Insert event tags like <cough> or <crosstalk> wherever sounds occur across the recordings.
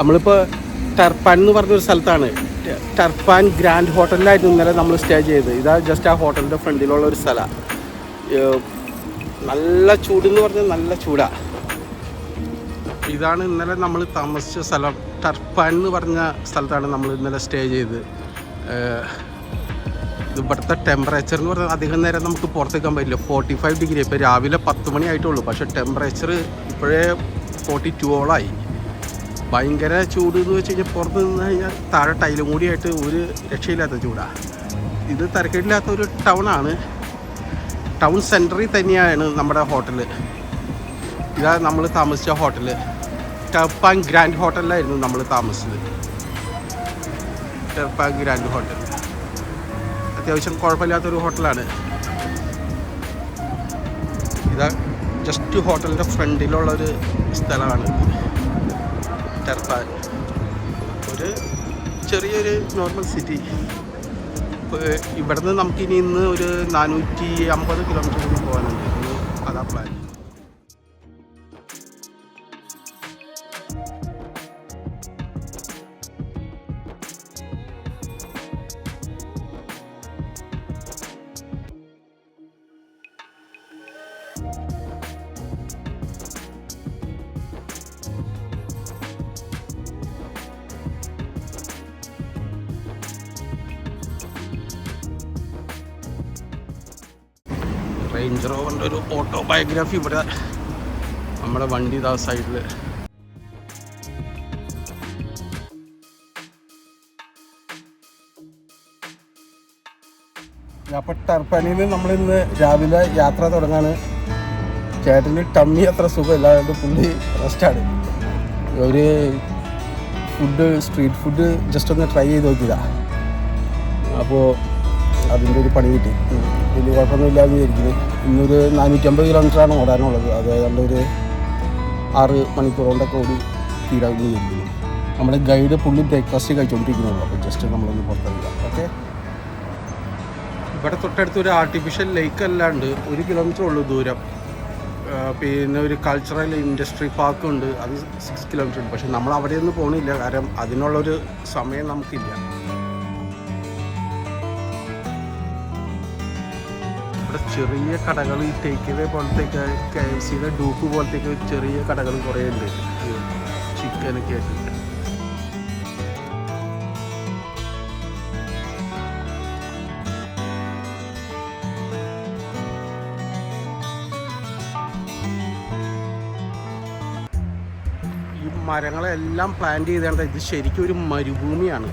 നമ്മളിപ്പോൾ ടർപ്പാൻ എന്ന് പറഞ്ഞൊരു സ്ഥലത്താണ്. ടെ- ടർപ്പാൻ ഗ്രാൻഡ് ഹോട്ടലിലായിരുന്നു ഇന്നലെ നമ്മൾ സ്റ്റേ ചെയ്തത്. ഇതാ ജസ്റ്റ് ആ ഹോട്ടലിന്റെ ഫ്രണ്ടിലുള്ള ഒരു സ്ഥലമാണ് നല്ല ചൂടെന്ന് പറഞ്ഞാൽ നല്ല ചൂടാണ് ഇതാണ് ഇന്നലെ നമ്മൾ താമസിച്ച സ്ഥലം. ടർപ്പാൻ എന്ന് പറഞ്ഞ സ്ഥലത്താണ് നമ്മൾ ഇന്നലെ സ്റ്റേ ചെയ്തത് ഇവിടുത്തെ ടെമ്പറേച്ചർ എന്ന് പറഞ്ഞാൽ അധികം നേരം നമുക്ക് പുറത്തേക്കാൻ പറ്റില്ല. ഫോർട്ടി ഫൈവ് ഡിഗ്രി ഇപ്പോൾ രാവിലെ പത്ത് മണി ആയിട്ടുള്ളൂ. പക്ഷേ ടെമ്പറേച്ചർ ഇപ്പോഴേ ഫോർട്ടി ടൂവോളായി ഭയങ്കര ചൂട് എന്ന് വെച്ച് കഴിഞ്ഞാൽ പുറത്ത് നിന്ന് കഴിഞ്ഞാൽ താഴെ ടൈലും കൂടിയായിട്ട് ഒരു രക്ഷയില്ലാത്ത ചൂടാണ് ഇത് തരക്കേടില്ലാത്ത ഒരു ടൗണാണ് ടൗൺ സെന്ററിൽ തന്നെയാണ് നമ്മുടെ ഹോട്ടൽ ഇതാ നമ്മൾ താമസിച്ച ഹോട്ടൽ ടെർപ്പാൻ ഗ്രാൻഡ് ഹോട്ടലിലായിരുന്നു നമ്മൾ താമസിച്ചത്. ടെർപ്പാൻ ഗ്രാൻഡ് ഹോട്ടൽ അത്യാവശ്യം കുഴപ്പമില്ലാത്തൊരു ഹോട്ടലാണ് ഇതാ ജസ്റ്റ് ഹോട്ടലിന്റെ ഫ്രണ്ടിലുള്ളൊരു സ്ഥലമാണ്. ടെർപ്പാൻ ഒരു ചെറിയൊരു നോർമൽ സിറ്റി ഇവിടുന്ന് നമുക്കിനി ഇന്ന് ഒരു നാനൂറ്റി അമ്പത് കിലോമീറ്റർ പോകാനുണ്ട്. അതാ പ്ലാൻ റേഞ്ച് റോവറിന്റെ ഒരു ഓട്ടോബയോഗ്രാഫി ഇവിടെ നമ്മുടെ വണ്ടി ഇതാ സൈഡിൽ അപ്പോൾ ടർപ്പനിയിൽ നമ്മളിന്ന് രാവിലെ യാത്ര തുടങ്ങാണ്. ചേട്ടന് ടമ്മി അത്ര സുഖമില്ല അതുകൊണ്ട് പുള്ളി റെസ്റ്റാണ് ഒരു ഫുഡ് സ്ട്രീറ്റ് ഫുഡ് ജസ്റ്റ് ഒന്ന് ട്രൈ ചെയ്ത് നോക്കിയതാണ് അപ്പോൾ അതിന്റെ ഒരു പണി കിട്ടി. വലിയ കുഴപ്പമൊന്നുമില്ലാതെ വിചാരിക്കുന്നു ഇന്നൊരു നാനൂറ്റമ്പത് കിലോമീറ്ററാണ് ഓടാനുള്ളത്. അത് ഏതാണ്ട് ഒരു ആറ് മണിക്കൂർ കൊണ്ടൊക്കെ ഓടി തീരാമെന്ന് വിചാരിക്കുന്നു നമ്മുടെ ഗൈഡ് പുള്ളി ബ്രേക്ക്ഫാസ്റ്റ് കഴിച്ചുകൊണ്ടിരിക്കുന്നുള്ളൂ അപ്പോൾ ജസ്റ്റ് നമ്മളൊന്ന് പുറത്തിറങ്ങാം. ഓക്കെ? ഇവിടെ തൊട്ടടുത്ത് ഒരു ആർട്ടിഫിഷ്യൽ ലേക്ക് അല്ലാണ്ട് ഒരു കിലോമീറ്റർ ഉള്ളൂ ദൂരം. പിന്നെ ഒരു കൾച്ചറൽ ഇൻഡസ്ട്രി പാർക്ക് ഉണ്ട്. അത് സിക്സ് കിലോമീറ്റർ ഉണ്ട്. പക്ഷെ നമ്മൾ അവിടെയൊന്നും പോകണില്ല കാരണം അതിനുള്ളൊരു സമയം നമുക്കില്ല. ചെറിയ കടകൾ ഈ ടേക്ക് എവേ പോലത്തേക്ക് കെ എഫ് സിയുടെ ഡൂക്ക് പോലത്തേക്ക് ചെറിയ കടകൾ കുറേ ഉണ്ട്. ചിക്കനൊക്കെ ആയിട്ട്. മരങ്ങളെല്ലാം പ്ലാന്റ് ചെയ്തേണ്ട ഇത് ശരിക്കും ഒരു മരുഭൂമിയാണ്.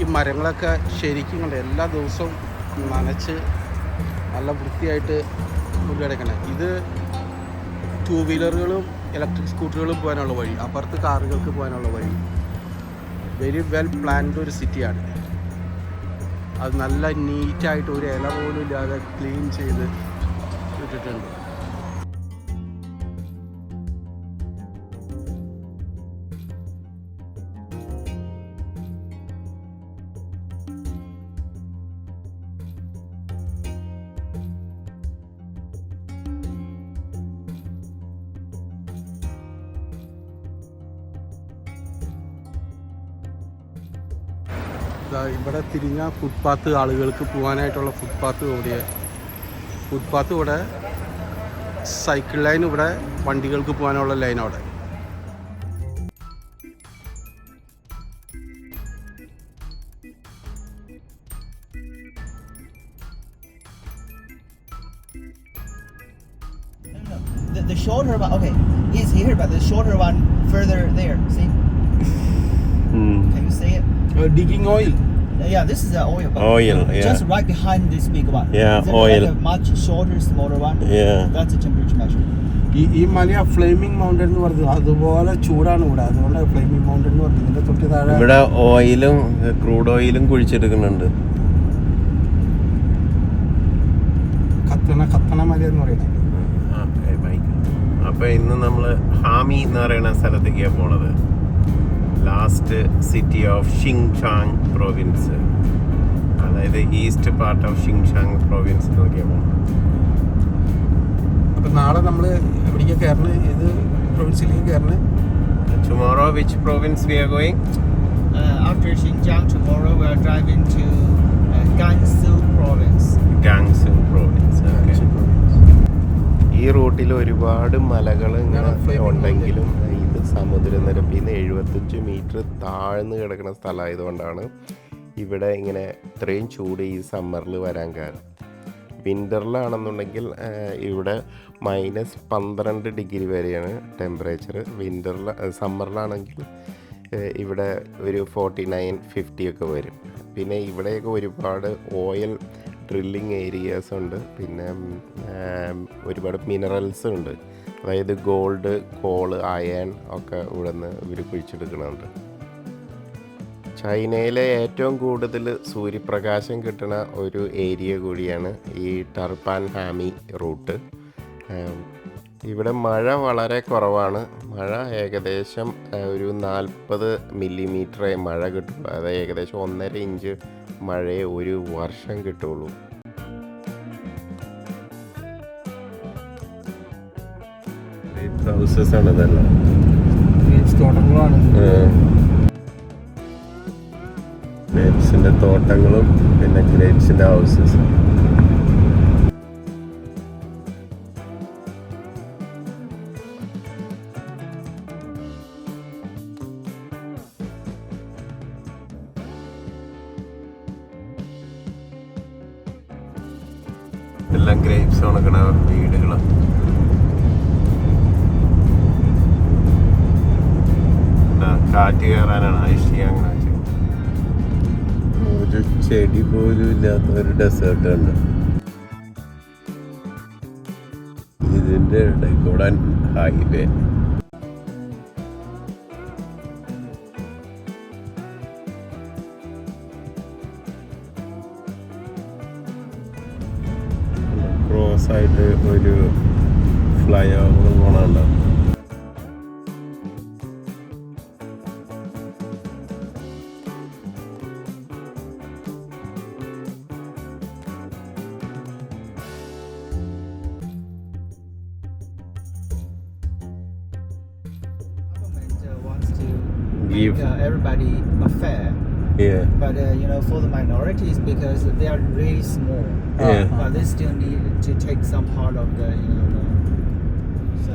ഈ മരങ്ങളൊക്കെ ശരിക്കും കണ്ട എല്ലാ ദിവസവും നനച്ച് നല്ല വൃത്തിയായിട്ട് കൊണ്ടുനടക്കണം ഇത് ടൂ വീലറുകളും ഇലക്ട്രിക് സ്കൂട്ടറുകളും പോകാനുള്ള വഴി അപ്പുറത്ത് കാറുകൾക്ക് പോകാനുള്ള വഴി. വെരി വെൽ പ്ലാൻഡ് ഒരു സിറ്റിയാണ് അത് നല്ല നീറ്റായിട്ട് ഒരു ഇല പോലും ഇല്ലാതെ ക്ലീൻ ചെയ്ത് ഇട്ടിട്ടുണ്ട്. ഇവിടെ തിരിഞ്ഞ ഫുട്പാത്ത് ആളുകൾക്ക് പോകാനായിട്ടുള്ള ഫുട്പാത്ത് ഇവിടെ ഫുട്പാത്ത് ഇവിടെ സൈക്കിൾ ലൈൻ ഇവിടെ വണ്ടികൾക്ക് പോകാനുള്ള ലൈൻ അവിടെ The, the shorter one, okay, is here, but the shorter one further there. See? Can you see it? Digging oil Yeah, this is the oil. But Oil, yeah. Just right behind this big one. Yeah, Is oil. Like a much shorter, smaller one. Yeah. That's the temperature measure. ഈ ഈ മല flaming mountain എന്ന് പറഞ്ഞത് അതുപോലെ ചൂടാണ് ഇവിടെ അതുകൊണ്ട് flaming mountain എന്ന് പറഞ്ഞത് ഇതിന്റെ തൊട്ട് താഴെ ഇവിടെ ഓയിലും ക്രൂഡ് ഓയിലും കുഴിച്ചെടുക്കുന്നുണ്ട് കത്തണ കത്തണ മല എന്ന് പറയുന്നത് അപ്പൊ ഇന്ന് നമ്മൾ ഹാമി എന്ന് പറയുന്ന സ്ഥലത്തേക്കാണ് പോണത് last city of Xinjiang province അതായത് east part of Xinjiang province നോക്കിയാൽ പോണത് അപ്പൊ നാളെ നമ്മൾ എവിടേക്കാണ് കയറണത് ഏത് പ്രൊവിൻസിലേക്ക് കയറണത് tomorrow which province we are going after Xinjiang tomorrow we are driving to Gansu uh, Gansu province. ഈ റൂട്ടിൽ ഒരുപാട് മലകൾ ഇങ്ങനെ ഉണ്ടെങ്കിലും സമുദ്രനിരപ്പിൽ നിന്ന് എഴുപത്തഞ്ച് മീറ്റർ താഴ്ന്നു കിടക്കുന്ന സ്ഥലമായതുകൊണ്ടാണ് ഇവിടെ ഇങ്ങനെ ഇത്രയും ചൂട് ഈ സമ്മറിൽ വരാൻ കാരണം. വിന്ററിലാണെന്നുണ്ടെങ്കിൽ ഇവിടെ മൈനസ് പന്ത്രണ്ട് ഡിഗ്രി വരെയാണ് ടെമ്പറേച്ചർ വിന്ററിൽ സമ്മറിലാണെങ്കിൽ ഇവിടെ ഒരു ഫോർട്ടി നയൻ ഫിഫ്റ്റി ഒക്കെ വരും. പിന്നെ ഇവിടെയൊക്കെ ഒരുപാട് ഓയിൽ ഡ്രില്ലിങ് ഏരിയാസ് ഉണ്ട് പിന്നെ ഒരുപാട് മിനറൽസ് ഉണ്ട് അതായത് ഗോൾഡ് കോൾ അയൺ ഒക്കെ ഇവിടെ നിന്ന് ഇവർ കുഴിച്ചെടുക്കുന്നുണ്ട് ചൈനയിലെ ഏറ്റവും കൂടുതൽ സൂര്യപ്രകാശം കിട്ടുന്ന ഒരു ഏരിയ കൂടിയാണ് ഈ ടർപ്പാൻ ഹാമി റൂട്ട്. ഇവിടെ മഴ വളരെ കുറവാണ്. മഴ ഏകദേശം ഒരു നാൽപ്പത് മില്ലിമീറ്ററേ മഴ കിട്ടുള്ളൂ. അതായത് ഏകദേശം ഒന്നര ഇഞ്ച് മഴയെ ഒരു വർഷം കിട്ടുള്ളൂ. ഹൗസസ് ആണ് ഇതെല്ലാം. ഗ്രേപ്സിന്റെ തോട്ടങ്ങളും പിന്നെ ഗ്രേപ്സിന്റെ ഹൗസസ്. എല്ലാം ഗ്രേപ്സ് ഉണക്കണ വീടുകളും. കയറാനാണ് ഐഷി അങ്ങനെ ഒരു ചെടി പോലും ഇല്ലാത്ത ഒരു ഡെസേർട്ട് ഉണ്ട് ഇതിന്റെ ഇടയ്ക്കൂടെ ഹൈവേ ക്രോസ് ആയിട്ട് ഒരു flyover Give. uh, everybody a fair, Yeah. but uh, you know, for the minorities because they are really small, Yeah. but they still need to take some part of the, you know, the, so.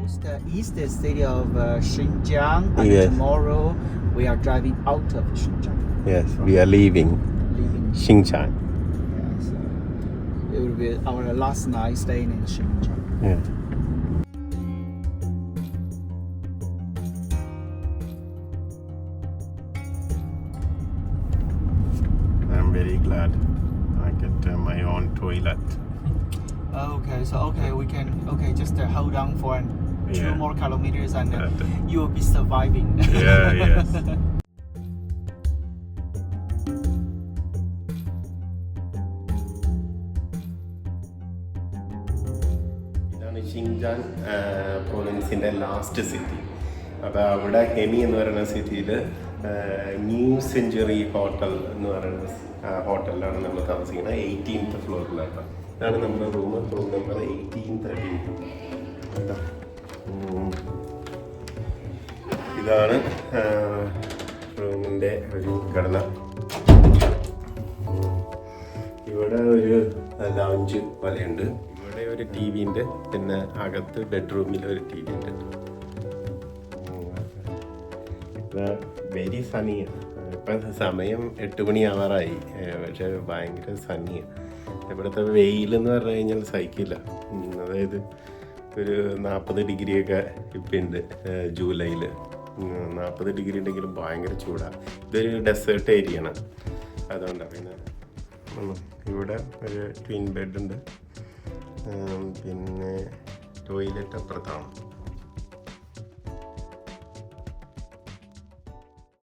Most uh, east city of uh, Xinjiang, and Yes. tomorrow we are driving out of Xinjiang, Yes, we are leaving leaving Xinjiang. Yeah, so it will be our last night staying in Xinjiang. Yeah. I'm very glad I get uh, my own toilet. <laughs> Okay, so okay, we can okay just uh, hold on for an, two Yeah. more kilometers and uh, you will be surviving. Yeah, <laughs> yes. Xinjiang പ്രൊവിൻസിന്റെ last city അപ്പോൾ അവിടെ hemi എന്ന് പറയുന്ന സിറ്റിയിൽ new century hotel എന്ന് പറയുന്ന ഹോട്ടലിലാണ് നമ്മൾ താമസിക്കുന്നത്. Eighteenth ഫ്ലോറിലാണ് ഇതാണ് നമ്മുടെ room room number eighteen thirteenth ഇതാണ് റൂമിന്റെ ഒരു ഘടന. ഇവിടെ ഒരു ലൗഞ്ച് പോലെയുണ്ട്. ഒരു ടി വിന്റെ പിന്നെ അകത്ത് ബെഡ്റൂമിൽ ഒരു ടി വി ഉണ്ട് വെരി സണിയാണ് ഇപ്പം സമയം എട്ട് മണി ആവാറായി. ഏഹ് പക്ഷെ ഭയങ്കര സണിയാണ് ഇവിടുത്തെ വെയിൽ എന്ന് പറഞ്ഞു കഴിഞ്ഞാൽ സഹിക്കില്ല. അതായത് ഒരു നാൽപ്പത് ഡിഗ്രിയൊക്കെ ഇപ്പം ഉണ്ട് ജൂലൈയിൽ നാൽപ്പത് ഡിഗ്രി ഉണ്ടെങ്കിലും ഭയങ്കര ചൂടാണ് ഇതൊരു ഡെസേർട്ട് ഏരിയയാണ് അതുകൊണ്ടാണ് പിന്നെ ഇവിടെ ഒരു ട്വിൻ ബെഡ് ഉണ്ട്. പിന്നെ ടോയ്ലറ്റ് അപ്പുറത്താണ്.